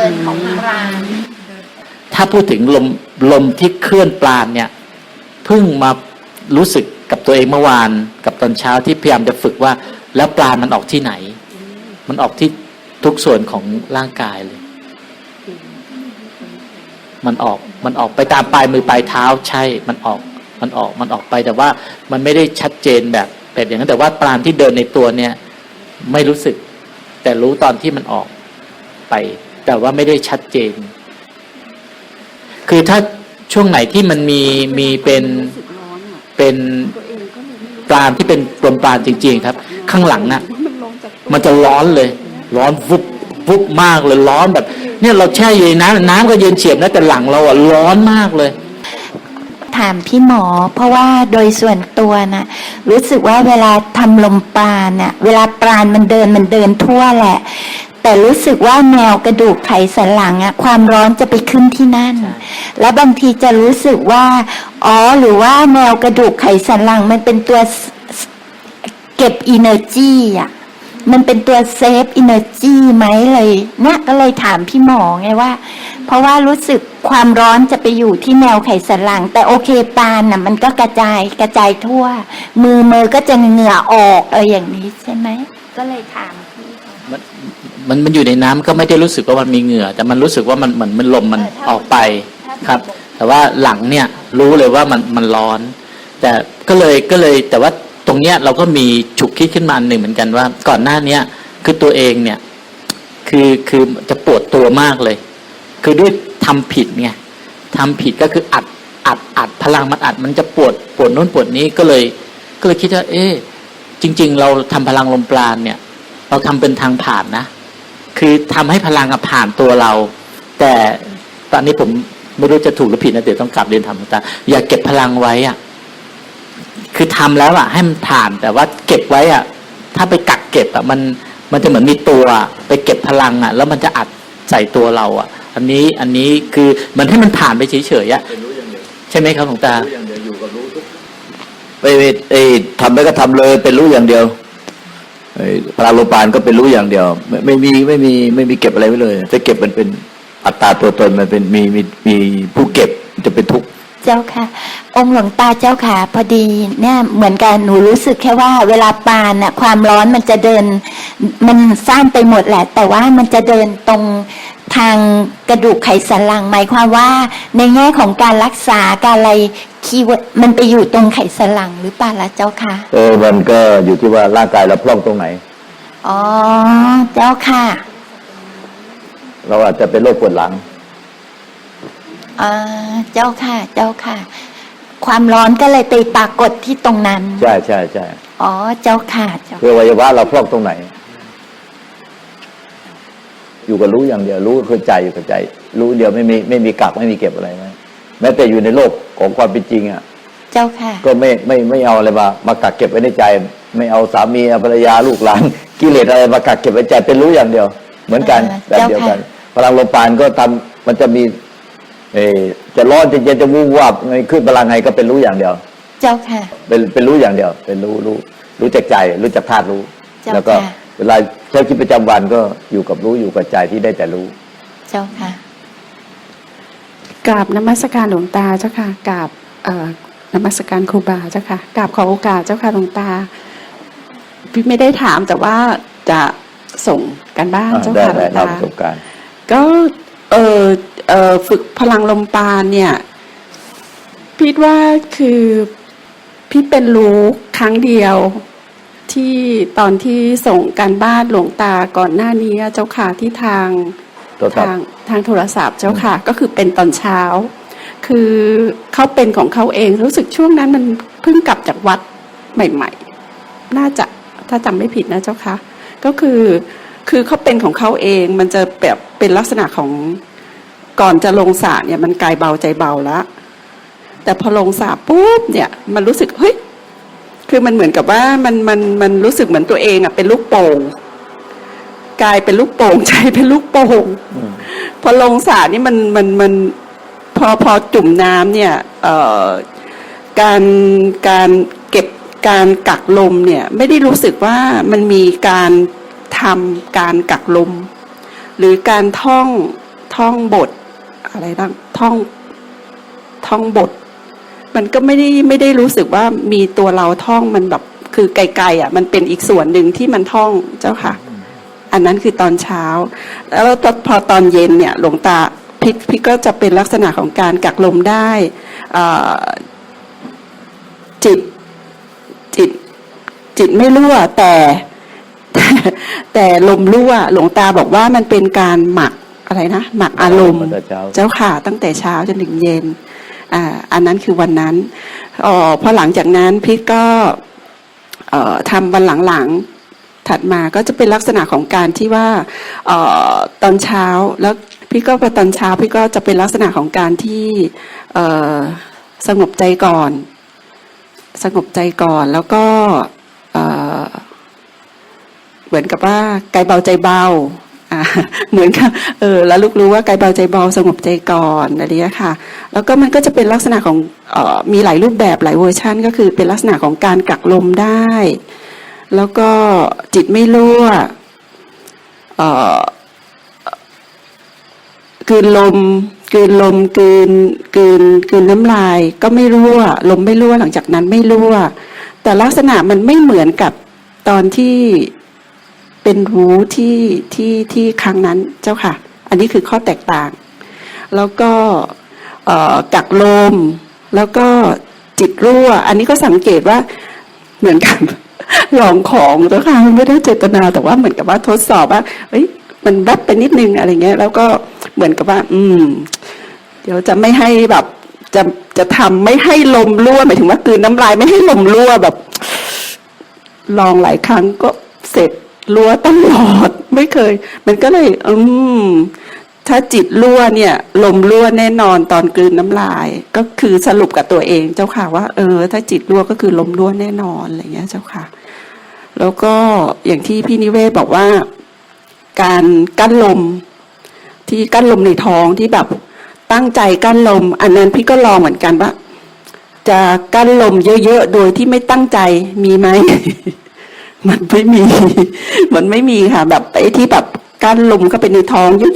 รเดินของปราณถ้าพูดถึงลมลมที่เคลื่อนปราณเนี่ยเพิ่งมารู้สึกกับตัวเองเมื่อวานกับตอนเช้าที่พยายามจะฝึกว่า แล้วปราณมันออกที่ไหน มันออกที่ทุกส่วนของร่างกายเลย มันออกมันออกไปตามปลายมือปลายเท้าใช่ มันออกมันออกมันออกไปแต่ว่ามันไม่ได้ชัดเจนแบบแบบอย่างนั้นแต่ว่าปราณที่เดินในตัวเนี่ย ไม่รู้สึก แต่รู้ตอนที่มันออกไป แต่ว่าไม่ได้ชัดเจน คือถ้าช่วงไหนที่มันมีมีเป็นเป็นปราณที่เป็นลมปราณจริง ๆ ครับ ข้างหลังน่ะ มันจะร้อนเลย ร้อนวุบวุบมากเลยร้อนแบบ เนี่ยเราแช่อยู่ในน้ำน้ำก็เย็นเฉียบนะแต่หลังเราอะร้อนมากเลยถามพี่หมอ เพราะว่าโดยส่วนตัวนะรู้สึกว่าเวลาทำลมปราณน่ะเวลาปราณมันเดินมันเดินทั่วแหละ แต่รู้สึกว่าแนวกระดูกไขสันหลังอะความร้อนจะไปขึ้นที่นั่น แล้วบางทีจะรู้สึกว่า อ๋อหรือว่าแนวกระดูกไขสันหลังมันเป็นตัวเก็บอินเนอร์จีอะมันเป็นตัวเซฟอินเนอร์จีไหมเลยเนี่ยก็เลยถามพี่หมอไงว่า เพราะว่ารู้สึกความร้อนจะไปอยู่ที่แนวไขสันหลัง แต่โอเคปานน่ะ มันก็กระจายกระจายทั่ว มือมือก็จะเหงื่อออกอะไรอย่างนี้ใช่ไหมก็เลยถามพี่ มันมันมันอยู่ในน้ำก็ไม่ได้รู้สึกว่ามันมีเหงื่อ แต่มันรู้สึกว่ามันเหมือนมันลมมันออกไปครับ แต่ว่าหลังเนี่ยรู้เลยว่ามันมันร้อน แต่ก็เลยก็เลยแต่ว่าตรงเนี้ยเราก็มีฉุกคิดขึ้นมาอันหนึ่งเหมือนกันว่า ก่อนหน้าเนี้ยคือตัวเองเนี่ยคือคือจะปวดตัวมากเลย คือด้วยทำผิดไงทำผิดก็คืออัดอัดอัดพลังมันอัด มันจะปวดปวดโน้นปวดนี้ก็เลย ก็เลยคิดว่า เอ๊ะจริง ๆ เราทำพลังลมปราณเนี่ย เราทำเป็นทางผ่านนะ คือทำให้พลังอะผ่านตัวเรา แต่ตอนนี้ผมไม่รู้จะถูกหรือผิดนะเดี๋ยวต้องกลับเรียนทำตาอย่าเก็บพลังไว้อะคือทำแล้วอะให้มันผ่านแต่ว่าเก็บไว้อะถ้าไปกักเก็บอะมันมันจะเหมือนมีตัวอะไปเก็บพลังอะแล้วมันจะอัดใส่ตัวเราอะอันนี้อันนี้คือมันให้มันผ่านไปเฉยๆอะใช่ไหมครับหลวงตาไปไปไอ้ทำไปก็ทำเลยเป็นรู้อย่างเดียว ไอ้พลังโลปานก็เป็นรู้อย่างเดียวไม่ไม่มีไม่มีไม่มีเก็บอะไรไว้เลยจะเก็บมันเป็นอัตตาตัวตนมันเป็นมีมีมีผู้เก็บจะเป็นทุกข์เจ้าค่ะ องค์หลวงตาเจ้าค่ะ พอดีเนี่ยเหมือนกันหนูรู้สึกแค่ว่าเวลาปานน่ะความร้อนมันจะเดิน มันสร้างไปหมดแหละ แต่ว่ามันจะเดินตรงทางกระดูกไขสันหลังหมายความว่าในแง่ของการรักษาการอะไร คีย์เวิร์ดมันไปอยู่ตรงไขสันหลังหรือเปล่าล่ะเจ้าค่ะ เออมันก็อยู่ที่ว่าร่างกายเราพร่องตรงไหน อ๋อ เจ้าค่ะ เราอาจจะเป็นโรคปวดหลังอ่าเจ้าค่ะ เจ้าค่ะ ความร้อนก็เลยไปปรากฏที่ตรงนั้น ใช่ใช่ใช่อ๋อ เจ้าค่ะ เจ้า คืออวัยวะเราพร่องตรงไหน อยู่กับรู้อย่างเดียวรู้ก็คือใจอยู่กับใจ รู้เดียวไม่มีไม่มีกักไม่มีเก็บอะไรไหมแม้แต่อยู่ในโลก ของความเป็นจริงอะเจ้าค่ะ ก็ไม่ไม่ไม่เอาอะไรมามากักเก็บไว้ในใจ ไม่เอาสามีภรรยาลูกหลานกิเลสอะไรมากักเก็บไว้ใจเป็นรู้อย่างเดียว เหมือนกันอ่าแบบเดียวกันเจ้าค่ะพลังลมปานก็ทำมันจะมีเออจะร้อนจะเย็นจะวูบวาบไงขึ้นพลังไงก็เป็นรู้อย่างเดียว เจ้าค่ะ เป็นเป็นรู้อย่างเดียว เป็นรู้รู้รู้จากใจ รู้จากธาตุรู้เจ้าแล้วก็ค่ะเวลาใช้ชีวิตประจำวันก็อยู่กับรู้อยู่กับใจที่ได้แต่รู้ เจ้าค่ะ กราบนมัสการหลวงตาเจ้าค่ะกราบเอ่อนมัสการครูบาเจ้าค่ะกราบขอโอกาสเจ้าค่ะหลวงตาพี่ไม่ได้ถามแต่ว่าจะส่งกันบ้านอ่าเจ้าได้ค่ะหลได้วงเล่าตาประสบการณ์ก็เออเออฝึกพลังลมปานเนี่ยพี่ว่าคือพี่เป็นรู้ครั้งเดียวที่ตอนที่ส่งการบ้านหลวงตาก่อนหน้านี้เจ้าค่ะที่ทาง โทรศัพท์ทางทางโทรศัพท์เจ้าค่ะ ก็คือเป็นตอนเช้า คือเขาเป็นของเขาเองรู้สึกช่วงนั้นมันเพิ่งกลับจากวัดใหม่ ๆ น่าจะถ้าจำไม่ผิดนะเจ้าค่ะ ก็คือคือเขาเป็นของเขาเองมันจะแบบเป็นลักษณะของก่อนจะลงสระเนี่ยมันกายเบาใจเบาแล้วแต่พอลงสระปุ๊บเนี่ยมันรู้สึกเฮ้ยคือมันเหมือนกับว่ามันมันมันรู้สึกเหมือนตัวเองอะเป็นลูกโป่ง กายเป็นลูกโป่งใจเป็นลูกโป่งพอลงสระนี่มันมันมันพอพอจุ่มน้ำเนี่ยเอ่อการการเก็บการกักลมเนี่ยไม่ได้รู้สึกว่ามันมีการทำการกักลม หรือการท่องท่องบทอะไรบ้างท่องท่องบท มันก็ไม่ได้ไม่ได้รู้สึกว่ามีตัวเราท่องมันแบบคือไกลๆอะ มันเป็นอีกส่วนหนึ่งที่มันท่องเจ้าค่ะ อันนั้นคือตอนเช้า แล้วพอตอนเย็นเนี่ยหลวงตาพี่พี่ก็จะเป็นลักษณะของการกักลมได้อ่าจิตจิตจิตไม่รั่วแต่แต่แต่ลมรั่วหลวงตาบอกว่ามันเป็นการหมักอะไรนะหมักอารมณ์ตั้งแต่เช้าเจ้าค่ะ ตั้งแต่เช้าจนถึงเย็นอ่าอันนั้นคือวันนั้นอ๋อพอหลังจากนั้นพี่ก็เอ่อทำวันหลังๆ ถัดมาก็จะเป็นลักษณะของการที่ว่าออตอนเช้าแล้วพี่ก็พอตอนเช้าพี่ก็จะเป็นลักษณะของการที่สงบใจก่อน สงบใจก่อนแล้วก็เหมือนกับว่ากายเบาใจเบาเหมือนกับเออแล้วลูกรู้ว่ากายเบาใจเบาสงบใจก่อนอะไรอย่างเงี้ยค่ะ แล้วก็มันก็จะเป็นลักษณะของออมีหลายรูปแบบหลายเวอร์ชันก็คือเป็นลักษณะของการกักลมได้ แล้วก็จิตไม่รั่วเอ่อกลืนลมกลืนลมกลืนกลืนกลืนน้ำลาย ก็ไม่รั่ว ลมไม่รั่วหลังจากนั้นไม่รั่ว แต่ลักษณะมันไม่เหมือนกับตอนที่เป็นรู้ที่ที่ที่ครั้งนั้นเจ้าค่ะ อันนี้คือข้อแตกต่าง แล้วก็กักลมแล้วก็จิตรั่ว อันนี้ก็สังเกตว่าเหมือนกับ ลองของเจ้าค่ะไม่ได้เจตนาแต่ว่าเหมือนกับว่าทดสอบว่าเฮ้ยมันแวบไปนิดนึงอะไรเงี้ย แล้วก็เหมือนกับว่า อืม เดี๋ยวจะไม่ให้แบบ จะจะทำไม่ให้ลมรั่วหมายถึงว่ากลืนน้ำลายไม่ให้ลมรั่วแบบ ลองหลายครั้งก็เสร็จรั่วตลอดไม่เคย มันก็เลย อืมถ้าจิตรั่วเนี่ย ลมรั่วแน่นอนตอนกลืนน้ำลาย ก็คือสรุปกับตัวเองเจ้าค่ะว่า เออ ถ้าจิตรั่วก็คือลมรั่วแน่นอนอะไรเงี้ยเจ้าค่ะ แล้วก็อย่างที่พี่นิเวศบอกว่า การกั้นลม ที่กั้นลมในท้องที่แบบตั้งใจกั้นลม อันนั้นพี่ก็ลองเหมือนกันว่าจะกั้นลมเยอะๆ โดยที่ไม่ตั้งใจมีไหม มันไม่มี มันไม่มีค่ะ แบบไอ้ที่แบบกั้นลมเข้าไปในท้องเยอ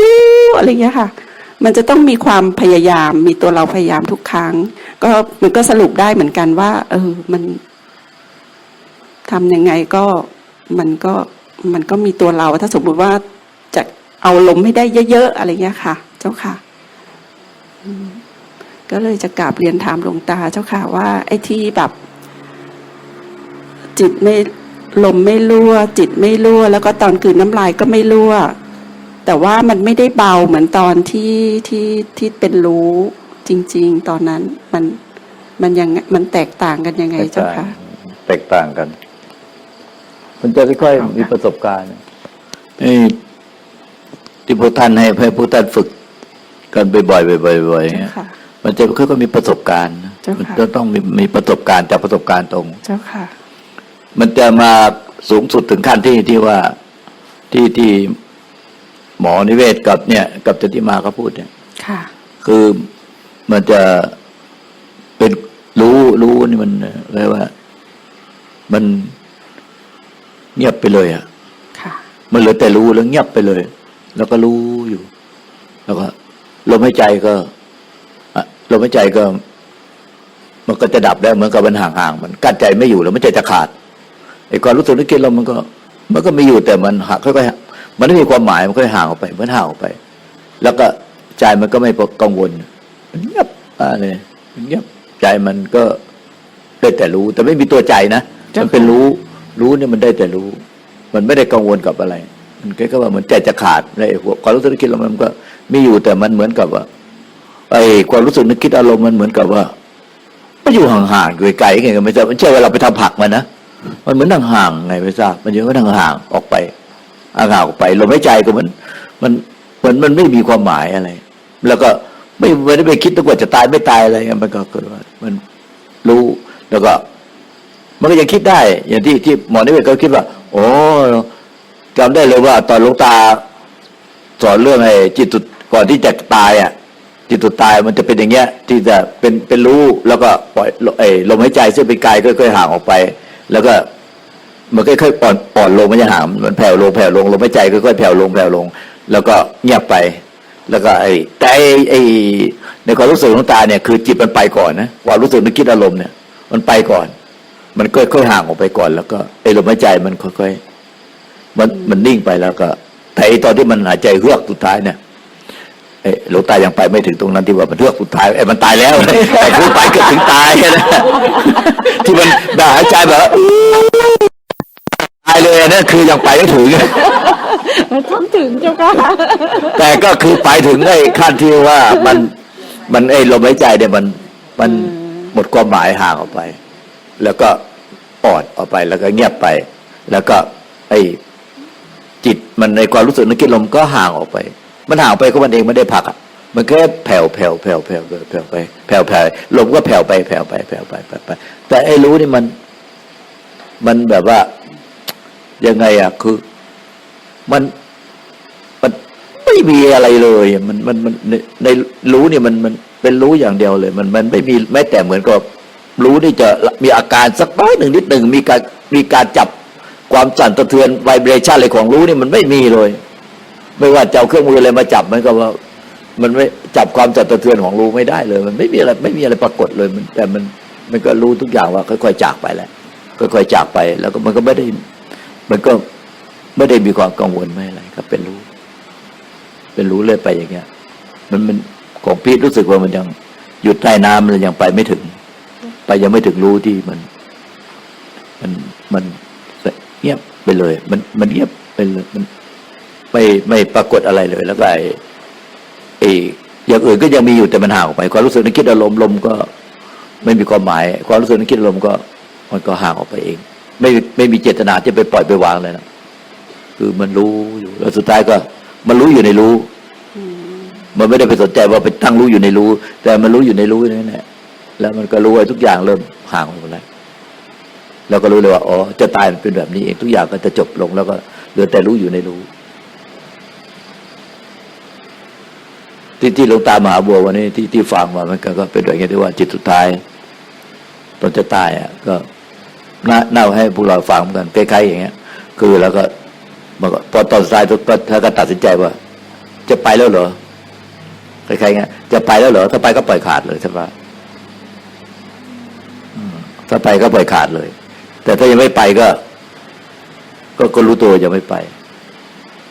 ะๆอะไรเงี้ยค่ะ มันจะต้องมีความพยายาม มีตัวเราพยายามทุกครั้ง ก็มันก็สรุปได้เหมือนกันว่า เออ มัน ทำยังไงก็มันก็มันก็มีตัวเรา ถ้าสมมติว่าจะเอาลมให้ได้เยอะๆอะไรเงี้ยค่ะ เจ้าค่ะก็เลยจะกราบเรียนถามหลวงตาเจ้าค่ะว่า ไอ้ที่แบบ จิตไม่ลมไม่รั่ว จิตไม่รั่ว แล้วก็ตอนกืนน้ำลายก็ไม่รั่ว แต่ว่ามันไม่ได้เบาเหมือนตอนที่ที่ที่เป็นรู้จริง ๆ ตอนนั้นมันมันยังมันแตกต่างกันยังไงเจ้าค่ะแตกต่างกัน มันจะค่อยๆมีประสบการณ์ไอ้ที่พวกท่านให้ให้พวกท่านฝึกกันบ่อยๆบ่อยๆบ่อยๆเจ้าเนี่ยค่ะมันจะค่อยๆมีประสบการณ์นะเจ้าค่ะมันจะต้องมีมีประสบการณ์จากประสบการณ์ตรง เจ้าค่ะ มันจะมาสูงสุดถึงขั้นที่ที่ว่าที่ที่หมอนิเวศกับเนี่ย กับจติมาเขาพูดเนี่ย ค่ะ คือมันจะเป็นรู้รู้นี่มันเรียกว่า มัน เงียบไปเลยอะค่ะมันเหลือแต่รู้แล้วเงียบไปเลย แล้วก็รู้อยู่ แล้วก็ลมหายใจก็อะลมหายใจก็ มันก็จะดับแล้วเหมือนกับมันห่างๆมันกั้นใจไม่อยู่แล้วมันใจจะขาดไอ้ความรู้สึกนึกคิดเรามันก็ มันก็มีอยู่แต่มันหักค่อยๆมันไม่มีความหมายมันค่อยห่างออกไปมันห่างออกไป แล้วก็ใจมันก็ไม่กังวลมันเงียบอะไรมันเงียบใจมันก็ได้แต่รู้ แต่ไม่มีตัวใจนะเจ้าค่ะมันเป็นรู้ รู้เนี่ยมันได้แต่รู้ มันไม่ได้กังวลกับอะไร มันแค่ว่าเหมือนใจจะขาดในไอ้พวกความรู้สึกนึกคิดเรามันก็มีอยู่แต่มันเหมือนกับว่าไอ้ความรู้สึกนึกคิดอารมณ์มันเหมือนกับว่ามันอยู่ห่างๆอยู่ไกลไงก็ไม่ใช่ไม่ใช่เวลาเราไปทำผักมันนะมันเหมือนห่างๆไงไม่ทราบมันอยู่ก็ห่างๆออกไปห่างๆออกไปลมหายใจก็เหมันมันมือนมันไม่มีความหมายอะไร แล้วก็ไม่ไม่ได้ไปคิดตั้งว่าจะตายไม่ตายอะไรมันก็เกิดว่ามันรู้แล้วก็ มันก็ยังคิดได้ อย่างที่ที่หมอนิเวศก็คิดว่า โอ้จำได้เลยว่า ตอนหลวงตา สอนเรื่องไอ้จิตตุก่อนที่จะตายอะ จิตตุตายมันจะเป็นอย่างเงี้ย ที่จะเป็นเป็นรู้แล้วก็ปล่อยไอ้ลมหายใจซึ่งเป็นกายค่อยๆห่างออกไป แล้วก็มันค่อยๆอ่อนอ่อนลงมันจะห่างมันแผ่วลงแผ่วลงลมหายใจค่อยๆแผ่วลงแผ่วลง แล้วก็เงียบไป แล้วก็ไอ้แต่ไอ้ไอ้ในความรู้สึกของตาเนี่ย คือจิตมันไปก่อนนะความรู้สึกนึกคิดอารมณ์เนี่ย มันไปก่อน มันค่อยๆห่างออกไปก่อน แล้วก็ไอ้ลมหายใจมันค่อยๆมันมันนิ่งไปแล้วก็แต่ไอ้ตอนที่มันหายใจเฮือกสุดท้ายเนี่ยเอ้หลวงตายังไปไม่ถึงตรงนั้นที่ว่ามันเฮือกสุดท้ายไอ้มันตายแล้วแต่คือไปเกือบถึงตายนะที่มันแบบหายใจแบบว่าตายเลยนะคือยังไปไม่ถึงต้องถึงเจ้าค่ะแต่ก็คือไปถึงไอ้ขั้นที่ว่ามันมันไอ้ลมหายใจเนี่ยมันมันหมดความหมายห่างออกไป แล้วก็ปอดออกไปแล้วก็เงียบไป แล้วก็ไอ้จิตมันในความรู้สึกนึกคิดลมก็ห่างออกไป มันห่างไปก็มันเองไม่ได้พักอะมันแค่แผ่วแผ่วแผ่วแผ่วแผ่วแผ่วไปแผ่วแผ่วลมก็แผ่วไปแผ่วไปแผ่วไปแผ่วไป แต่ไอ้รู้นี่มัน มันแบบว่ายังไงอะคือ มันมันไม่มีอะไรเลยมันมันมันในในรู้เนี่ยมันมันเป็นรู้อย่างเดียวเลย มันมันไม่มีแม้แต่เหมือนกับ รู้นี่จะมีอาการสักน้อยหนึ่งนิดหนึ่งมีการมีการจับความสั่นสะเทือนไวเบรชันอะไรของรู้นี่มันไม่มีเลย ไม่ว่าจะเอาเครื่องมืออะไรมาจับมันก็ว่า มันไม่จับความสั่นสะเทือนของรู้ไม่ได้เลย มันไม่มีอะไรไม่มีอะไรปรากฏเลยมันแต่มันมันก็รู้ทุกอย่างว่าค่อยๆจากไปแหละค่อยๆจากไป แล้วก็มันก็ไม่ได้ มันก็ไม่ได้มีความกังวลไม่อะไรก็เป็นรู้ เป็นรู้เรื่อยไปอย่างเงี้ย มันมันของพีทรู้สึกว่ามันยังหยุดใต้น้ำมันยังไปไม่ถึง ไปยังไม่ถึงรู้ที่มัน มันมันเงียบไปเลย มันมันเงียบไปเลยมันไม่ไม่ปรากฏอะไรเลย แล้วก็ไอ้ไอ้อย่างอื่นก็ยังมีอยู่แต่มันห่างออกไป ความรู้สึกนึกคิดอารมณ์ลมก็ไม่มีความหมาย ความรู้สึกนึกคิดอารมณ์ก็ มันก็ห่างออกไปเอง ไม่ไม่มีเจตนาจะไปปล่อยไปวางเลยนะคือมันรู้อยู่แล้วสุดท้ายก็ มันรู้อยู่ในรู้ มันไม่ได้ไปสนใจว่าไปตั้งรู้อยู่ในรู้ แต่มันรู้อยู่ในรู้นั่นแหละ แล้วมันก็รู้ว่าทุกอย่างเริ่มห่างออกไปแล้วเราก็รู้เลยว่าอ๋อจะตายมันเป็นแบบนี้เองทุกอย่างก็จะจบลงแล้วก็เหลือแต่รู้อยู่ในรู้ ที่ที่หลวงตามหาบัววันนี้ที่ที่ฟังมามันก็ก็เป็นอย่างนี้ที่ว่าจิตสุดท้ายตอนจะตายอะ ก็น่าน่าให้พวกเราฟังเหมือนกันคล้ายๆอย่างเงี้ย คือแล้วก็มันก็พอตอนสุดท้ายทุกท่านก็ตัดสินใจว่า จะไปแล้วเหรอคล้ายๆเงี้ยจะไปแล้วเหรอถ้าไปก็ปล่อยขาดเลยใช่ปะอืม ถ้าไปก็ปล่อยขาดเลย แต่ถ้ายังไม่ไปก็ ก็ก็รู้ตัวยังไม่ไป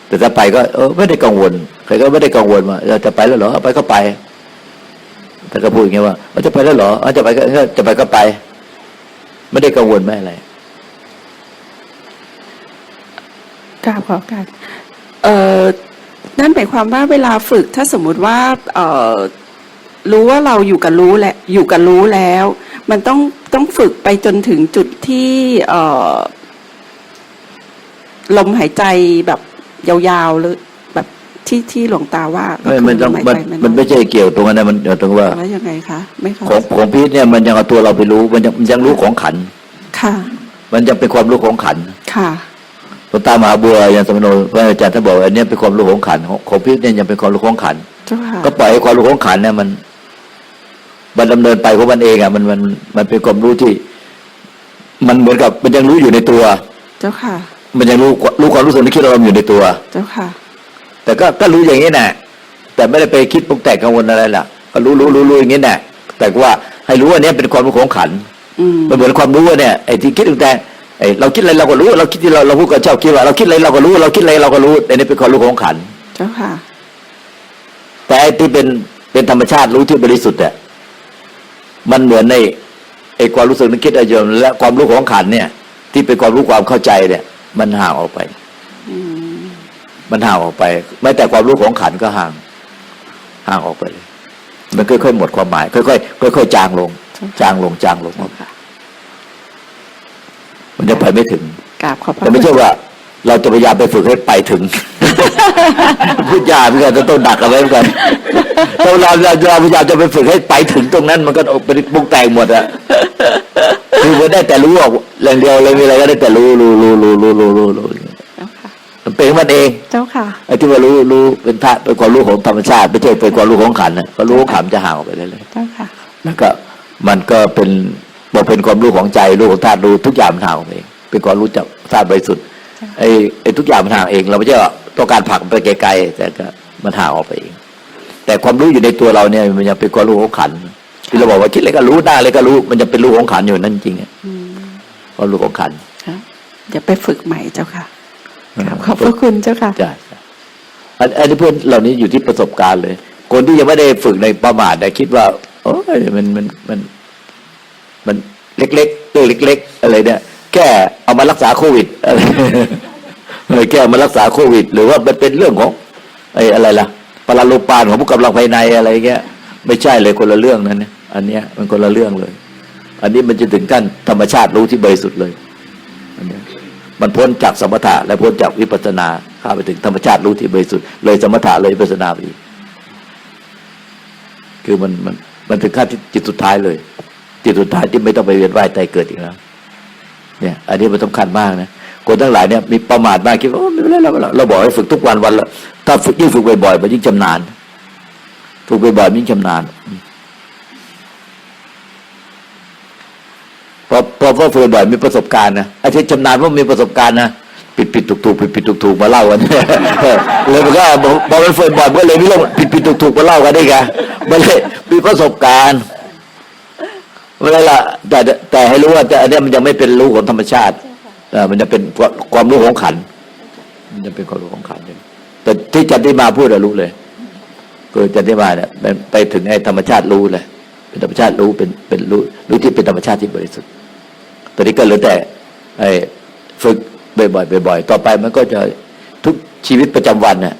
แต่ถ้าไปก็ เออไม่ได้กังวลใครก็ไม่ได้กังวลว่าเราจะไปแล้วเหรอไปก็ไปแต่ก็พูดอย่างเงี้ยว่าเอาจะไปแล้วเหรอจะไปก็จะไปก็ไป ไม่ได้กังวลไม่อะไรกราบขอกาสเอ่อนั่นหมายความว่าเวลาฝึกถ้าสมมุติว่า เอ่อ รู้ว่าเราอยู่กับรู้แหละอยู่กับรู้แล้ว มันต้องต้องฝึกไปจนถึงจุดที่เอ่อลมหายใจแบบยาวๆหรือแบบที่ที่หลวงตาว่าก็ไม่คือมันต้องหายมันใจมันไม่ใช่เกี่ยวตรงนั้นนะมันเดี๋ยวตรงว่าแล้วยังไงคะไม่เข้าของของพีทเนี่ยมันยังเอาตัวเราไปรู้มันยังมันยังรู้ของขันค่ะ มันยังเป็นความรู้ของขันค่ะหลวงตามหาบัวยันสมโนพระอาจารย์ท่านบอกว่าอันเนี้ยเป็นความรู้ของขันของของพีทเนี่ยยังเป็นความรู้ของขันเจ้าค่ะก็ปล่อยให้ความรู้ของขันเนี่ยมัน มันดำเนินไปของมันเองอะมันมันมันเป็นความรู้ที่ มันเหมือนกับมันยังรู้อยู่ในตัว เจ้าค่ะ มันยังรู้รู้ความรู้สึกนึกคิดอารมณ์อยู่ในตัว เจ้าค่ะ แต่ก็ก็รู้อย่างนี้แน่แต่ไม่ได้ไปคิดปรุงแต่งกังวลอะไรล่ะก็รู้รู้รู้รู้อย่างนี้แน่แต่ว่าให้รู้ว่าเนี้ยเป็นความรู้ของขันอืมมันเหมือนความรู้ว่าเนี่ยไอ้ที่คิดปรุงแต่งไอ้เราคิดอะไรเราก็รู้ เราคิดที่เราเราพูดกับเจ้าคิดว่าเราคิดอะไรเราก็รู้ เราคิดอะไรเราก็รู้อันนี้เป็นความรู้ของขัน เจ้าค่ะ แต่ไอ้ที่เป็นเป็นธรรมชาติรู้ที่บริสุทธิ์เนี่ย มันเหมือนในไอ้ความรู้สึกนึกคิดอารมณ์และความรู้ของขันเนี่ย ที่เป็นความรู้ความเข้าใจเนี่ย มันห่างออกไปอืมมันห่างออกไปแม้แต่ความรู้ของขันก็ห่าง ห่างออกไปเลยมันค่อยๆหมดความหมาย ค่อยๆค่อยๆจางลง จางลงจางลงเจ้าค่ะมันจะไปไม่ถึงกราบขอบพระแต่ไม่คุณใช่ว่า เราจะพยายามไปฝึกให้ไปถึง พูดยากเหมือนกันต้องดักเอาไว้เหมือนกันถ้าเราเราเราพยายามจะไปฝึกให้ไปถึงตรงนั้น มันก็เป็นปรุงแต่งหมดอะคือมันได้แต่รู้ออกเรื่องเดียวเลยมีอะไรก็ได้แต่รู้รู้รู้รู้รู้รู้รู้รู้เจ้าค่ะมันเป็นของมันเอง เจ้าค่ะไอ้ที่ว่ารู้รู้เป็นธาตุเป็นความรู้ของธรรมชาติไม่ใช่เป็นความรู้ของขันนะความรู้ของขันจะห่างออกไปเรื่อยเจ้าค่ะๆแล้วก็มันก็เป็นบอกเป็นความรู้ของใจรู้ของธาตุรู้ทุกอย่างมันห่างออกไปเองเป็นความรู้จากธาตุบริสุทธิ์ ไอ้ไอ้ทุกอย่างมันห่างเอง เราไม่ใช่ว่าต้องการผลักมันไปไกลๆแต่ก็มันห่างออกไปเอง แต่ความรู้อยู่ในตัวเราเนี่ย มันยังเป็นความรู้ของขันที่เราบอกว่าคิดอะไรก็รู้ได้อะไรก็รู้ มันจะเป็นรู้ของขันอยู่นั่นจริงๆความรู้ของขันค่ะเดี๋ยวไปฝึกใหม่เจ้าค่ะครับขอบพระคุณเจ้าค่ะใช่ใช่อันอันนี้เพื่อนเหล่านี้อยู่ที่ประสบการณ์เลย คนที่ยังไม่ได้ฝึกในประมาทแต่คิดว่าโอ้ยมันมันมัน มันเล็กๆเรื่องเล็ก ๆ อะไรเนี่ย แค่เอามารักษาโควิดอะไรแค่เอามารักษาโควิด หรือว่ามันเป็นเรื่องของไอ้อะไรล่ะปราโลปานของผู้กำลังภายในอะไรเงี้ย ไม่ใช่เลยคนละเรื่องนั้นเนี่ยอันเนี้ยมันคนละเรื่องเลย อันนี้มันจะถึงขั้นธรรมชาติรู้ที่บริสุทธิ์เลยอันเนี้ยมันพ้นจากสมถะและพ้นจากวิปัสสนาข้าไปถึงธรรมชาติรู้ที่บริสุทธิ์เลยสมถะเลยวิปัสสนาไปอีกคือมันมันมันถึงขั้นที่จิตสุดท้ายเลย จิตสุดท้ายที่ไม่ต้องไปเวียนว่ายตายเกิดอีกแล้ว เนี่ยอันนี้มันสำคัญมากนะคนทั้งหลายเนี่ยมีประมาทมากคิดว่าไม่เป็นไรเราเราเราบอกให้ฝึกทุกวันวันละถ้าฝึกยิ่งฝึกบ่อยๆมันยิ่งชำนาญฝึกบ่อยๆมันยิ่งชำนาญพอพอพอฝึกบ่อยมีประสบการณ์นะไอ้ที่ชำนาญเพราะมีประสบการณ์นะผิดผิดถูกถูกผิดผิดถูกถูกมาเล่ากันเลยมันก็พอกมันฝึกบ่อยก็เลยมีเรื่องผิดผิดถูกถูกมาเล่ากันได้ไงมันเลยมีประสบการณ์ ไม่เป็นไรละแต่แต่ให้รู้ว่าแต่อันเนี้ยมันยังไม่เป็นรู้ของธรรมชาติเออมันจะเป็นความรู้ของขันธ์มันจะเป็นความรู้ของขันธ์อยู่แต่ที่จันทิมาพูดอะรู้เลยคือจันทิมาเนี่ยมันไปถึงไอ้ธรรมชาติรู้เลย เป็นธรรมชาติรู้เป็นเป็นรู้รู้ที่เป็นธรรมชาติที่บริสุทธิ์ตอนนี้ก็เหลือแต่ไอ้ฝึกบ่อยๆบ่อยๆต่อไปมันก็จะทุกชีวิตประจำวันเนี่ย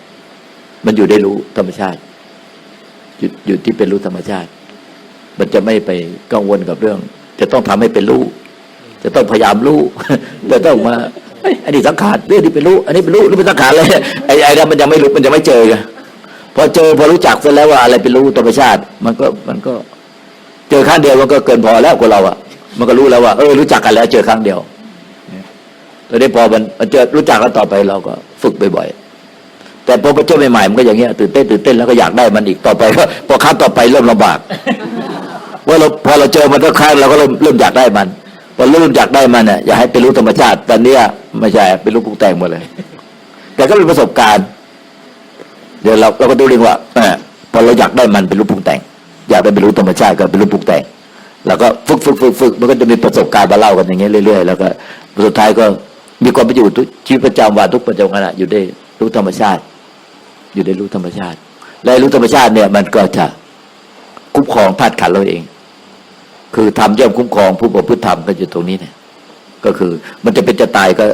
มันอยู่ได้รู้ธรรมชาติอยู่อยู่ที่เป็นรู้ธรรมชาติ มันจะไม่ไปกังวลกับเรื่อง จะต้องทำให้เป็นรู้ จะต้องพยายามรู้จะต้องมาอันนี้สังขารเรื่องที่เป็นรู้ อันนี้เป็นรู้หรือเป็นสังขารเลยไอ้ไอ้นั้นมันยังไม่รู้มันยังไม่เจอไงพอเจอพอรู้จักเสร็จแล้วว่าอะไรเป็นรู้ธรรมชาติ มันก็มันก็ เจอครั้งเดียวมันก็เกินพอแล้วคนเราอะ มันก็รู้แล้วว่าเออรู้จักกันแล้ว เจอครั้งเดียวตอนนี้พอมันมันเจอรู้จักแล้วต่อไปเราก็ฝึกบ่อยๆแต่พอไปเจอใหม่ๆมันก็อย่างเงี้ยตื่นเต้นตื่นเต้นแล้วก็อยากได้มันอีกต่อไปก็พอครั้งต่อไปเริ่มลำบาก ว่าเราพอเราเจอมันทุกครั้งเราก็เริ่มเริ่มอยากได้มันพอเริ่มอยากได้มันเนี่ยอยากให้เป็นรู้ธรรมชาติตอนนี้ไม่ใช่เป็นรู้ปรุงแต่งหมดเลย แต่ก็เป็นประสบการณ์ เดี๋ยวเราเราก็ดูเรื่องว่าพอเราอยากได้มันเป็นรูปปรุงแต่ง อยากได้เป็นรู้ธรรมชาติก็เป็นรูปปรุงแต่งแล้วก็ฝึกฝึกฝึกฝึกมันก็จะมีประสบการณ์มาเล่ากันอย่างเงี้ยเรื่อยๆแล้วก็สุดท้ายก็มีความเป็นอยู่ทุกชีวิตประจำวันทุกประจำขณะอยู่ได้รู้ธรรมชาติ อยู่ได้รู้ธรรมชาติ และรู้ธรรมชาติเนี่ย มันก็จะคุ้มครองธาตุขันเราเอง คือทำย่อมคุ้มครองผู้ประพฤติธรรมก็อยู่ตรงนี้เนี่ยก็คือมันจะเป็นจะตายก็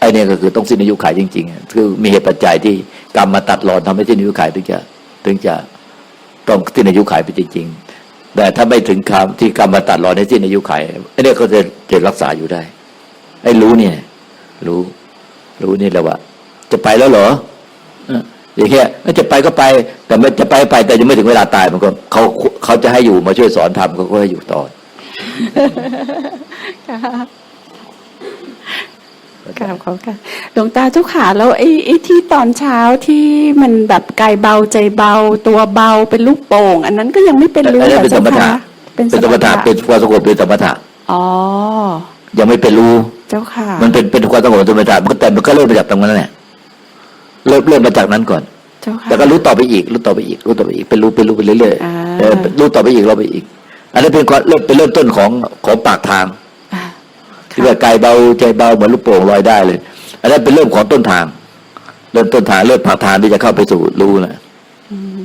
ไอเนี่ยก็คือต้องสิ้นอายุขัยจริง ๆ คือมีเหตุปัจจัยที่กรรมมาตัดรอนทำให้สิ้นอายุขัยถึงจะถึงจะต้องสิ้นอายุขัยไปจริง ๆ แต่ถ้าไม่ถึงคำที่กรรมมาตัดรอนให้สิ้นอายุขัยไอเนี่ยก็จะจะรักษาอยู่ได้ไอ้รู้เนี่ย รู้ รู้นี่แหละว่า จะไปแล้วเหรออออย่างเงี้ยเอ้ยจะไปก็ไป แต่ไม่จะไปไปแต่ยังไม่ถึงเวลาตายมันก็เขาเขาจะให้อยู่มาช่วยสอนทำเขาก็ให้อยู่ต่อ กราบขอค่ะหลวงตาเจ้าขาแล้วไอ้ไอ้ที่ตอนเช้าที่มันแบบกายเบาใจเบา ตัวเบาเป็นลูกโป่ง อันนั้นก็ยังไม่เป็นรู้อันเหนั้รนอเป็นสเจ้ามถะคะเป็นสมถะเป็นความสงบเป็นสมถะอ๋อยังไม่เป็นรู้เจ้าค่ะ มันเป็นเป็นความสงบเป็นสมถะมันก็แต่มันก็เริ่มมาจากตรงนั้นแหละเริ่มเริ่มมาจากนั้นก่อนเจ้าค่ะแต่ก็รู้ต่อไปอีก รู้ต่อไปอีก รู้ต่อไปอีกเป็นรู้เป็นรู้ไปเรื่อยอ่าๆเออรู้ต่อไปอีกเราไปอีก อันนี้นเป็นความเริ่มเป็นเริ่มต้นของของปากทางอ่าที่ว่ากายเบาใจเบาเหมือนลูกโป่งลอยได้เลย อันนั้นเป็นเริ่มของต้นทาง เริ่มต้นทางเริ่มปากทางที่จะเข้าไปสู่รู้นะ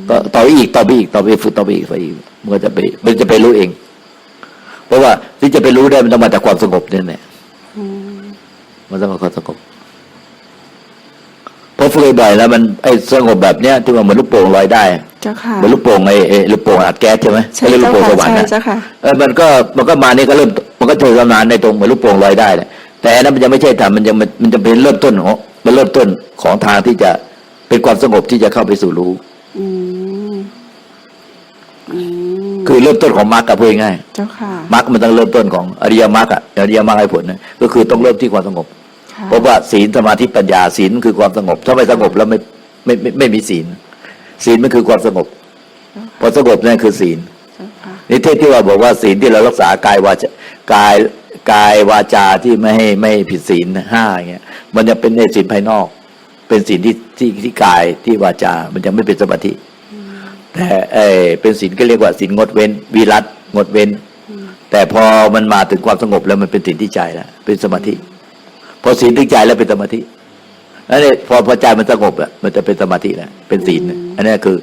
ก็ต่อไปอีกต่อไปอีกต่อไปฝึกต่อไปอีกไปอีกมันก็จะไปมันจะไปรู้เอง เพราะว่าที่จะไปรู้ได้มันต้องมาจากความสงบเนี่ยแหละมันต้องมาความสงบพอฝึกบ่อยแล้วมันไอ้สงบแบบเนี้ยที่ว่าเหมือนลูกโป่งลอยได้ เจ้าค่ะเหมือนลูกโป่งไอ้ไอ้ลูกโป่งอัดแก๊สใช่ไหมใช่เรียกลูกเจ้าโป่งสค่ะวรรค์ใช่นะเจ้าค่ะเออมันก็มันก็มานี่ก็เริ่มมันก็เจอตำนานในตรงเหมือนลูกโป่งลอยได้แหละแต่อันนั้นมันยังไม่ใช่ทำมันยังมันมันจะเป็นเริ่มต้นของมันเริ่มต้นของทางที่จะเป็นความสงบที่จะเข้าไปสู่รู้อืมอืมคือเริ่มต้นของมรรคกับพูดง่ายเจ้าค่ะๆมรรคมันต้องเริ่มต้นของอริยมรรคอะอริยมรรคให้ผลนะก็คือต้องเริ่มที่ความสงบค่ะเพราะว่าศีลสมาธิปัญญาศีลคือความสงบ ถ้าไม่สงบแล้วไม่ไม่ไม่ไม่มีศีล ศีลมันคือความสงบพอสงบนั่นคือศีลเจ้าค่ะนี่เทศที่ว่าบอกว่าศีลที่เรารักษากายวาจากายกายวาจาที่ไม่ให้ไม่ให้ผิดศีลห้าอย่างเงี้ย มันจะเป็นในศีลภายนอก เป็นศีลที่ที่ที่กายที่วาจา มันจะไม่เป็นสมาธิ แต่เออเป็นศีลก็เรียกว่าศีลงดเว้น วิรัตงดเว้น แต่พอมันมาถึงความสงบแล้วมันเป็นศีลที่ใจแล้วเป็นสมาธิ พอศีลที่ใจแล้วเป็นสมาธิ แล้วเนี่ยพอพอใจมันสงบอะมันจะเป็นสมาธิแล้วเป็นศีลน่ะอันนี้คือ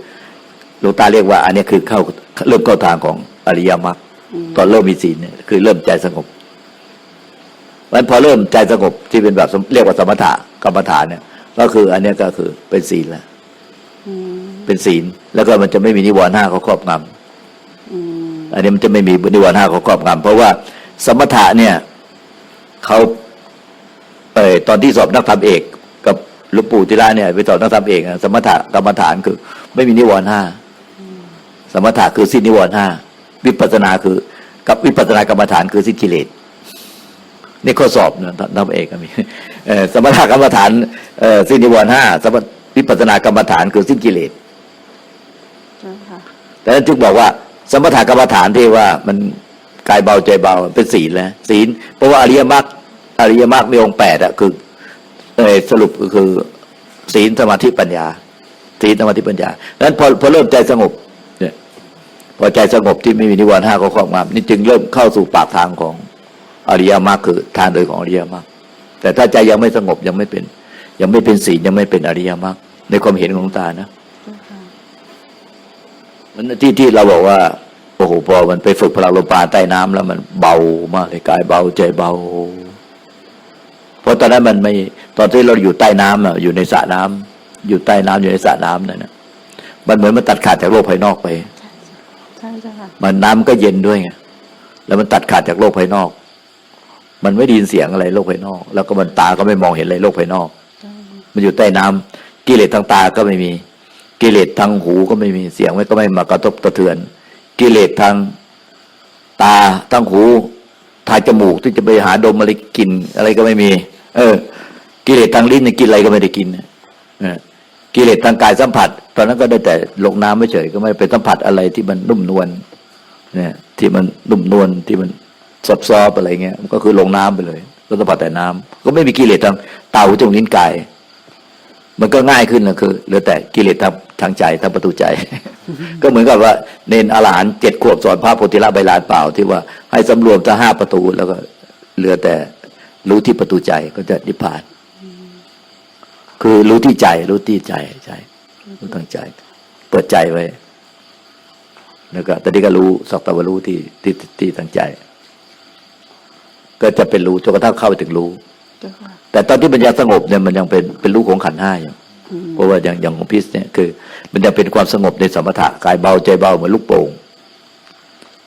หลวงตาเรียกว่า อันนี้คือเข้าเริ่มเข้าทางของอริยมรรคตอนเริ่มมีศีลเนี่ยคือเริ่มใจสงบมันพอเริ่มใจสงบที่เป็นแบบสมเรียกว่าสมถะกรรมฐานเนี่ย ก็คือ อันเนี้ยก็คือเป็นศีลแล้วเป็นศีลแล้วก็มันจะไม่มีนิวรณ์ห้าเขาครอบงำอันนี้มันจะไม่มีนิวรณ์ห้าเขาครอบงำเพราะว่าสมถะเนี่ยเขาเออตอนที่สอบนักธรรมเอกกับ หลวงปู่ทิระเนี่ยไปสอบนักธรรมเอกอะสมถะกรรมฐานคือ ไม่มีนิวรณ์ห้าสมถะคือสิ้นนิวรณ์ห้าวิปัสสนาคือ กับวิปัสสนากรรมฐานคือสิ้นกิเลสนี่ข้อสอบนะท่านท่านเอกก็มีเอ่อสมถกรรมฐานเอ่อสิ้นนิวรณ์ห้าสมถวิปัสสนากรรมฐานคือสิ้นกิเลสเจ้าค่ะแต่นั้นจึงบอกว่า สมถกรรมฐานที่ว่ามันกายเบาใจเบาเป็นศีลแล้วศีลเพราะว่าอริยมรรคอริยมรรคมีองค์แปดอะคือเอ่อ สรุปก็คือ ศีลสมาธิปัญญา ศีลสมาธิปัญญาดังนั้นพอพอเริ่มใจสงบเนี่ยพอใจสงบที่ไม่มีนิวรณ์ห้าก็ครอบงำนี่จึงเริ่มเข้าสู่ปากทางของอริยมรรคคือทางเดินของอริยมรรคแต่ถ้าใจยังไม่สงบยังไม่เป็น ยังไม่เป็นศีลยังไม่เป็นอริยมรรคในความเห็นของหลวงตานะมันที่ที่เราบอกว่าโอ้โหพอมันไปฝึกพลังลมปราณใต้น้ำแล้วมันเบามากเลยกายเบาใจเบา เพราะตอนนั้นมันไม่ตอนที่เราอยู่ใต้น้ำอะอยู่ในสระน้ำอยู่ใต้น้ำอยู่ในสระน้ำนั่นนะมันเหมือนมันตัดขาดจากโลกภายนอกไปใช่เจ้าค่ะมันน้ำก็เย็นด้วยไงแล้วมันตัดขาดจากโลกภายนอก มันไม่ได้ยินเสียงอะไรโลกภายนอก แล้วก็มันตาก็ไม่มองเห็นอะไรโลกภายนอก มันอยู่ใต้น้ำกิเลสทางตาก็ไม่มี กิเลสทางหูก็ไม่มีเสียงไม่ก็ไม่มากระทบกระเทือน กิเลสทางตาทางหู ทางจมูกที่จะไปหาดมอะไรกิน อะไรก็ไม่มี เออ กิเลสทางลิ้นกินอะไรก็ไม่ได้กินกิเลสทางกายสัมผัส ตอนนั้นก็ได้แต่ลงน้ำไม่เฉยก็ไม่ไปสัมผัสอะไรที่มันนุ่มนวลเนี่ยที่มันนุ่มนวลที่มันซอบซอบอะไรเงี้ยก็คือลงน้ำไปเลย ก็สัมผัสแต่น้ำก็ไม่มีกิเลสทางตาหูจมูกลิ้นกาย มันก็ง่ายขึ้นนะคือเหลือแต่กิเลสทาง ทางใจทางประตูใจ ก็เหมือนกับว่าเนนอรหันต์เจ็ดขวบสอนพระโพธิละใบลานเปล่า ที่ว่าให้สำรวมจะห้าประตูแล้วก็เหลือแต่รู้ที่ประตูใจก็จะนิพพาน คือรู้ที่ใจ รู้ที่ใจใจ รู้ทางใจ เปิดใจไว้แล้วก็ตอนนี้ก็รู้สักแตว่ารู้ที่ที่ที่ทางใจ ก็จะเป็นรู้จนกระทั่งเข้าไปถึงรู้เจ้าค่ะแต่ตอนที่มันยังสงบเนี่ยมันยังเป็นเป็นรูปของขันธ์ห้าอยู่ เพราะว่าอย่างอย่างของพิสเนี่ยคือ มันยังเป็นความสงบในสมถะกายเบาใจเบาเหมือนลูกโป่ง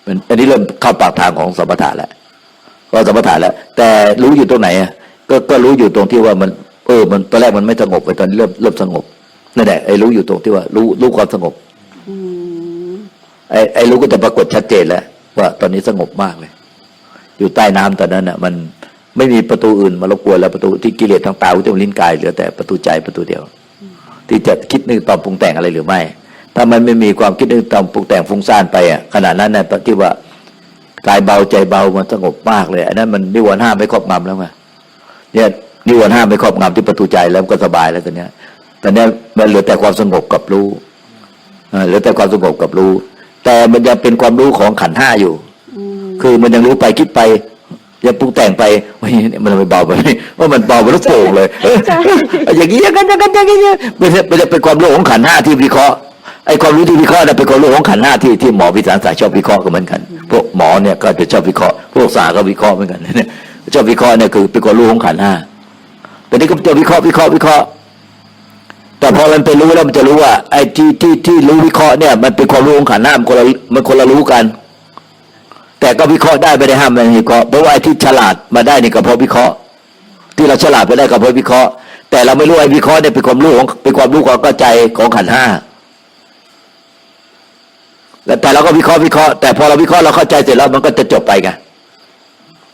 มันอันนี้เริ่มเข้าปากทางของสมถะแล้วก็สมถะแล้ว แต่รู้อยู่ตรงไหนอะก็ก็รู้อยู่ตรงที่ว่ามัน เออ มันตอนแรกมันไม่สงบไปตอนนี้เริ่มเริ่มสงบนั่นแหละไอ้รู้อยู่ตรงที่ว่า รู้รู้ความสงบอืมไอ้ไอ้รู้ก็จะปรากฏชัดเจนแล้วว่าตอนนี้สงบมากเลย อยู่ใต้น้ำตอนนั้นน่ะ มันไม่มีประตูอื่นมารบกวนแล้วประตูที่กิเลสทางตาหูจมูกลิ้นกายเหลือแต่ประตูใจประตูเดียว ที่จะคิดนึกตอมปรุงแต่งอะไรหรือไม่ ถ้ามันไม่มีความคิดนึกตอมปรุงแต่งฟุ้งซ่านไปอะขณะนั้นน่ะตอนที่ว่ากายเบาใจเบามันสงบมากเลยอันนั้นมันนิวรณ์ห้าไม่ครอบงำแล้วไงเนี่ยนิวรณ์ห้าไม่ครอบงำที่ประตูใจแล้วมันก็สบายแล้วตอนเนี้ยตอนเนี้ยมันเหลือแต่ความสงบกับรู้อ่าเหลือแต่ความสงบกับรู้ แต่มันยังเป็นความรู้ของขันธ์ห้าอยู่ คือมันยังรู้ไปคิดไป ยังปรุงแต่งไปเฮ้ยเนี่ยมันทำไมเบาไปว่ามันเบาไปลูกโป่งเลยเอ้ยอย่างนี้อย่างนั้นอย่างนั้นอย่างนี้มันจะมันจะเป็นความรู้ของขันธ์ห้าที่วิเคราะห์ไอ้ความรู้ที่วิเคราะห์น่ะเป็นความรู้ของขันธ์ห้าที่ที่หมอวิสานศาสตร์ชอบวิเคราะห์ก็เหมือนกันพวกหมอเนี่ยก็จะชอบวิเคราะห์พวกศาสตร์ก็วิเคราะห์เหมือนกันเนี่ยชอบวิเคราะห์เนี่ยคือเป็นความรู้ของขันธ์ห้าแต่นี่ก็จะวิเคราะห์วิเคราะห์วิเคราะห์แต่พอมันไปรู้แล้วมันจะรู้ว่าไอ้ที่ที่ที่รู้วิเคราะห์เนี่ยมันเป็นความรู้ของขันธ์ห้ามันคนละมันคนละรู้กัน แต่ก็วิเคราะห์ได้ไม่ได้ห้ามมันวิเคราะห์เพราะว่าไอ้ที่ฉลาดมาได้นี่ก็เพราะวิเคราะห์ ที่เราฉลาดไปได้ก็เพราะวิเคราะห์ แต่เราไม่รู้ไอ้วิเคราะห์เนี่ยเป็นความรู้ของเป็นความรู้ความเข้าใจของขันห้าแล้วแต่เราก็วิเคราะห์วิเคราะห์แต่พอเราวิเคราะห์เราเข้าใจเสร็จแล้วมันก็จะจบไปไง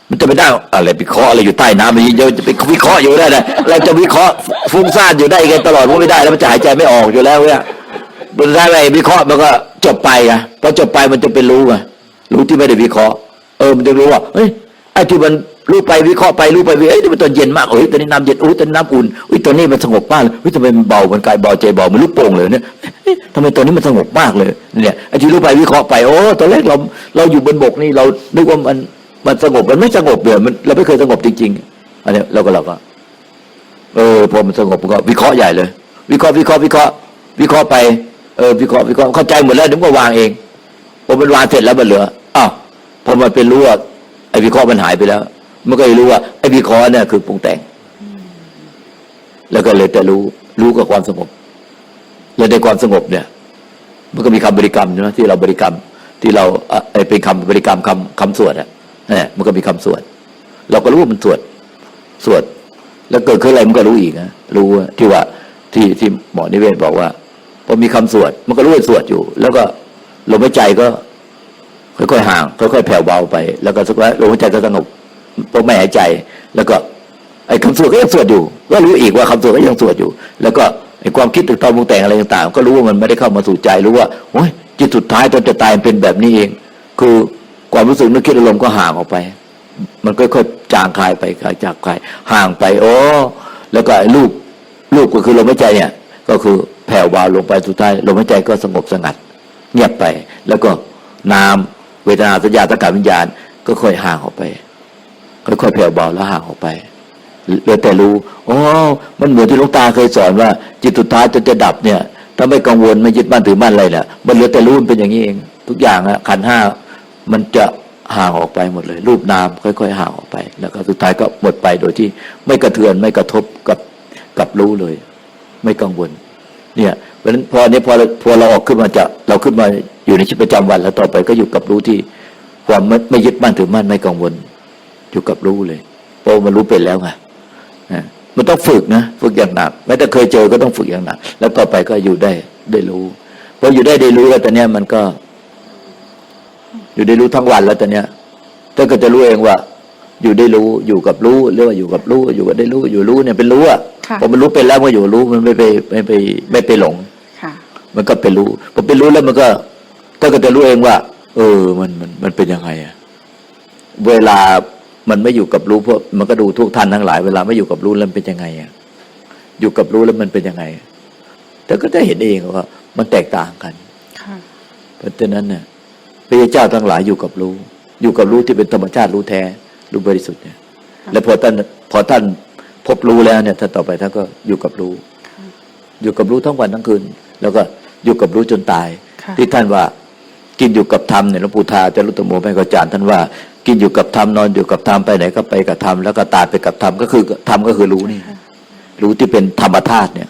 มันจะไม่ได้อะไรวิเคราะห์อะไรอยู่ใต้น้ำมันเยอะจะไปวิเคราะห์อยู่ได้เลยเราจะวิเคราะห์ฟุ้งซ่านอยู่ได้ไงตลอดมันไม่ได้แล้วมันจะหายใจไม่ออกอยู่แล้วเนี่ยมันได้ไปวิเคราะห์มันก็จบไปไงพอจบไปมันจะเป็นรู้ไง รู้ที่ไม่ได้วิเคราะห์เออมันจะรู้ว่าเฮ้ยไอ้ที่มันรู้ไปวิเคราะห์ไปรู้ไปวิเอ้ยนี่มันตอนเย็นมากเอ้ยตอนนี้น้ำเย็นอุ้ยตอนนี้น้ำอุ่นอุ้ยตอนนี้มันสงบมากเลยอุ้ยทำไมมันเบามันกายเบาใจเบามันลุกโป่งเลยเนี่ยทำไมตอนนี้มันสงบมากเลยเนี่ยไอ้ที่รู้ไปวิเคราะห์ไปโอ้ตอนแรกเราเราอยู่บนบกนี่เรานึกว่ามันมันสงบมันไม่สงบเลยมันเราไม่เคยสงบจริง ๆ อันนี้เราก็เราก็ เออพอมันสงบมันก็วิเคราะห์ใหญ่เลย วิเคราะห์วิเคราะห์วิเคราะห์วิเคราะห์ไปเออวิเคราะห์วิเคราะห์เข้าใจหมดแล้วเดี๋ยวก็วางเองพอมันวางเสร็จแล้วมันเหลือ อ้าวพอมันเป็นรู้ว่าไอ้วิเคราะห์มันหายไปแล้ว มันก็เลยรู้ว่าไอ้วิเคราะห์เนี่ยคือปรุงแต่ง แล้วก็เลยแต่รู้รู้กับความสงบ แล้วในความสงบเนี่ย มันก็มีคำบริกรรมใช่ไหมที่เราบริกรรมที่เราไอ้เป็นคำบริกรรมคำคำสวดอะเนี่ยมันก็มีคำสวด เราก็รู้ว่ามันสวดสวด แล้วเกิดขึ้นอะไรมันก็รู้อีกนะรู้ว่าที่ว่าที่ที่หมอนิเวศบอกว่าพอมีคำสวด มันก็รู้ว่าสวดอยู่ แล้วก็ลมหายใจก็ ค่อยๆห่างค่อยๆแผ่วเบาไป แล้วก็สักพักลมหายใจก็สงบพอไม่หายใจ แล้วก็ไอ้คำสวดก็ยังสวดอยู่ ก็รู้อีกว่าคำสวดก็ยังสวดอยู่ แล้วก็ไอ้ความคิดตึกตอนมุงแต่งอะไรต่างๆ ก็รู้ว่ามันไม่ได้เข้ามาสู่ใจรู้ว่าโอ้ยจิตสุดท้ายตอนจะตายเป็นแบบนี้เอง คือความรู้สึกนึกคิดอารมณ์ก็ห่างออกไป มันค่อยๆจางคลายไปคลายจากคลายห่างไป โอ้แล้วก็ไอ้รูปรูปก็คือลมหายใจเนี่ย ก็คือแผ่วเบาลงไปสุดท้ายลมหายใจก็สงบสงัด เงียบไป แล้วก็นาม เวทนาสัญญาสังขารวิญญาณ ก็ค่อยห่างออกไปค่อยๆแผ่วเบาแล้วห่างออกไปเหลือแต่รู้อ๋อมันเหมือนที่หลวงตาเคยสอนว่า จิตสุดท้ายจนจะดับเนี่ย ถ้าไม่กังวลไม่ยึดมั่นถือมั่นอะไรเนี่ยมันเหลือแต่รู้มันเป็นอย่างนี้เอง ทุกอย่างอะขันห้ามันจะห่างออกไปหมดเลย รูปนามค่อย ๆ ห่างออกไป แล้วก็สุดท้ายก็หมดไปโดยที่ไม่กระเทือนไม่กระทบกับกับรู้เลย ไม่กังวล เนี่ย เพราะฉะนั้นพอเนี้พอเราพอเราออกขึ้นมาจากเราขึ้นมาอยู่ในชีวิตประจำวัน แล้วต่อไปก็อยู่กับรู้ที่ความไม่ไม่ยึดมั่นถือมั่นไม่กังวล อยู่กับรู้เลยเพราะมันรู้เป็นแล้วไงนะมันต้องฝึกนะฝึกอย่างหนักแม้แต่เคยเจอก็ต้องฝึกอย่างหนัก แล้วต่อไปก็อยู่ได้ได้รู้พออยู่ได้ได้รู้แล้วตอนเนี้ยมันก็ อยู่ได้รู้ทั้งวันแล้วตอนเนี้ยถ้าก็จะรู้เองว่า อยู่ได้รู้อยู่กับรู้เรียกว่าอยู่กับรู้อยู่กับได้รู้อยู่รู้เนี่ยเป็นรู้อะค่ะพอมันรู้เป็นแล้วมันก็อยู่รู้มันไม่ไปไม่ไปไม่ไปหลงค่ะ มันก็เป็นรู้พอเป็นรู้แล้วมันก็ถ้าก็จะรู้เองว่า เออ มันมันมันเป็นยังไงอะเวลามันไม่อยู่กับรู้เพราะมันก็ดูทุกท่านทั้งหลายเวลาไม่อยู่กับรู้แล้วมันเป็นยังไงอะอยู่กับรู้แล้วมันเป็นยังไง แต่ก็จะเห็นเองว่า มันแตกต่างกันค่ะเพราะฉะนั้นเนี่ยพระเจ้าทั้งหลายอยู่กับรู้ อยู่กับรู้ที่เป็นธรรมชาติรู้แท้รู้บริสุทธิ์เนี่ย แล้วพอท่านพอท่านพบรู้แล้วเนี่ยท่านต่อไปท่านก็อยู่กับรู้ อยู่กับรู้ทั้งวันทั้งคืน แล้วก็อยู่กับรู้จนตายค่ะที่ท่านว่ากินอยู่กับธรรมเนี่ยหลวงปู่ทาจารุตโมแม่กจารย์ท่านว่า กินอยู่กับธรรมนอนอยู่กับธรรมไปไหนก็ไปกับธรรมแล้วก็ตายไปกับธรรมก็คือธรรมก็คือรู้นี่รู้ที่เป็นธรรมธาตุเนี่ย